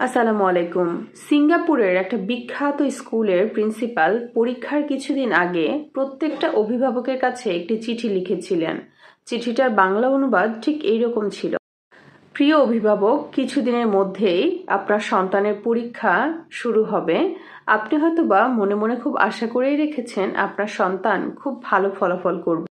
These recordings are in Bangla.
আসসালামু আলাইকুম। সিঙ্গাপুরের একটা বিখ্যাত স্কুলের প্রিন্সিপাল পরীক্ষার কিছুদিন আগে প্রত্যেকটা অভিভাবকের কাছে একটি চিঠি লিখেছিলেন। চিঠিটার বাংলা অনুবাদ ঠিক এইরকম ছিল। প্রিয় অভিভাবক, কিছুদিনের মধ্যেই আপনার সন্তানের পরীক্ষা শুরু হবে। আপনি হয়তোবা মনে মনে খুব আশা করেই রেখেছেন আপনার সন্তান খুব ভালো ফলাফল করবে।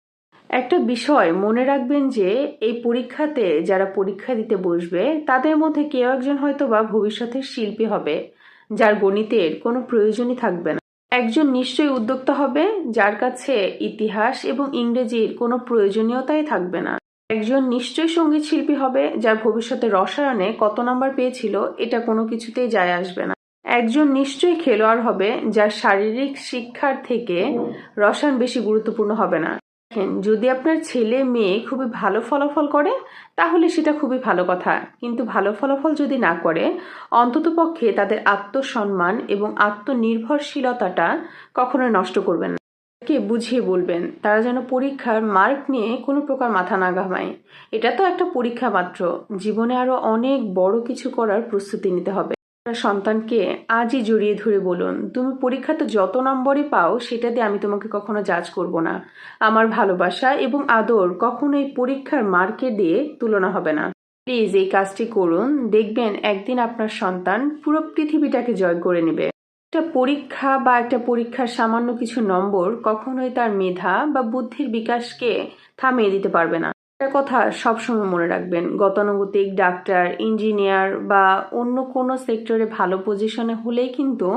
একটা বিষয় মনে রাখবেন যে এই পরীক্ষাতে যারা পরীক্ষা দিতে বসবে, তাদের মধ্যে কেউ একজন হয়তো বা ভবিষ্যতের শিল্পী হবে, যার গণিতের কোনো প্রয়োজনই থাকবে না। একজন নিশ্চয়ই উদ্যোক্তা হবে, যার কাছে ইতিহাস এবং ইংরেজির কোনো প্রয়োজনীয়তাই থাকবে না। একজন নিশ্চয়ই সংগীত শিল্পী হবে, যার ভবিষ্যতে রসায়নে কত নাম্বার পেয়েছিল, এটা কোনো কিছুতেই যায় আসবে না। একজন নিশ্চয়ই খেলোয়াড় হবে, যার শারীরিক শিক্ষার থেকে রসায়ন বেশি গুরুত্বপূর্ণ হবে না। দেখেন, যদি আপনার ছেলে মেয়ে খুবই ভালো ফলাফল করে, তাহলে সেটা খুবই ভালো কথা। কিন্তু ভালো ফলাফল যদি না করে অন্ততপক্ষে তাদের আত্মসম্মান এবং আত্মনির্ভরশীলতাটা কখনো নষ্ট করবেন না। কে বুঝিয়ে বলবেন, তারা যেন পরীক্ষার মার্ক নিয়ে কোনো প্রকার মাথা না ঘামায়। এটা তো একটা পরীক্ষা মাত্র। জীবনে আরও অনেক বড় কিছু করার প্রস্তুতি নিতে হবে। সন্তানকে আজই জড়িয়ে ধরে বলুন। তুমি পরীক্ষাতে যত নম্বরই পাও, সেটা দিয়ে আমি তোমাকে কখনো জাজ করব না। আমার ভালোবাসা এবং আদর কখনো এই পরীক্ষার মার্কে দিয়ে তুলনা হবে না। প্লিজ এই কাজটি করুন। দেখবেন একদিন আপনার সন্তান পুরো পৃথিবীটাকে জয় করে নেবে। একটা পরীক্ষা বা একটা পরীক্ষার সামান্য কিছু নম্বর কখনোই তার মেধা বা বুদ্ধির বিকাশকে থামিয়ে দিতে পারবে না। একটা কথা সবসময় মনে রাখবেন, গতানুগতিক ডাক্তার, ইঞ্জিনিয়ার বা অন্য কোনো সেক্টরে ভালো পজিশনে হলেই কিন্তু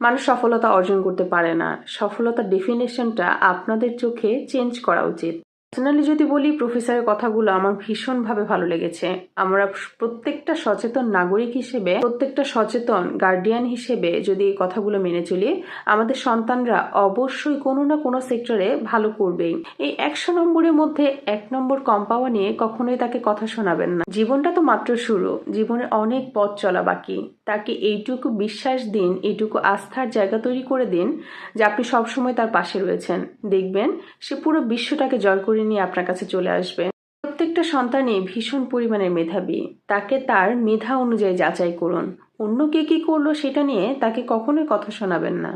মানুষ সফলতা অর্জন করতে পারে না। সফলতার ডেফিনেশনটা আপনাদের চোখে চেঞ্জ করা উচিত। পার্সোনালি যদি বলি প্রফেসরের কথাগুলো আমার ভীষণভাবে ভালো লেগেছে। আমরা প্রত্যেকটা সচেতন নাগরিক হিসেবে, প্রত্যেকটা সচেতন গার্ডিয়ান হিসেবে যদি এই কথাগুলো মেনে চলি, আমাদের সন্তানরা অবশ্যই কোনো না কোনো সেক্টরে ভালো করবেই। এই একশো নম্বরের মধ্যে এক নম্বর কম পাওয়া নিয়ে কখনোই তাকে কথা শোনাবেন না। জীবনটা তো মাত্র শুরু। জীবনে অনেক পথ চলা বাকি। তাকে এইটুকু বিশ্বাস দিন, এইটুকু আস্থার জায়গা তৈরি করে দিন যে আপনি সবসময় তার পাশে রয়েছেন। দেখবেন সে পুরো বিশ্বটাকে জয় করে নিয়ে আপনার কাছে চলে আসবে। প্রত্যেকটা সন্তানই ভীষণ পরিমাণের মেধাবী। তাকে তার মেধা অনুযায়ী যাচাই করুন। অন্য কে কি করল সেটা নিয়ে তাকে কখনোই কথা শোনাবেন না।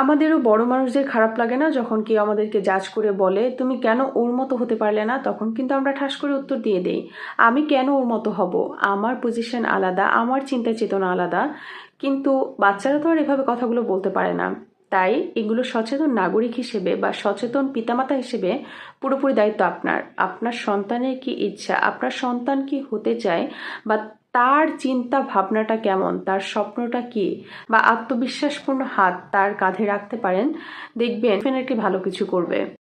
আমাদেরও বড় মানুষদের খারাপ লাগে না যখন কেউ আমাদেরকে জাজ করে বলে, তুমি কেন ওর মতো হতে পারলে না? তখন কিন্তু আমরা ঠাস করে উত্তর দিয়ে দেই। আমি কেন ওর মতো হব? আমার পজিশন আলাদা, আমার চিন্তা চেতনা আলাদা। কিন্তু বাচ্চারা তো আর এভাবে কথাগুলো বলতে পারে না। তাই এগুলো সচেতন নাগরিক হিসেবে বা সচেতন পিতামাতা হিসেবে পুরোপুরি দায়িত্ব আপনার। আপনার সন্তানের কি ইচ্ছা? আপনার সন্তান কি হতে চায়? বা তার চিন্তা ভাবনাটা কেমন? তার স্বপ্নটা কি? বা আত্মবিশ্বাসপূর্ণ হাত তার কাঁধে রাখতে পারেন? দেখবেন একটি ভালো কিছু করবে।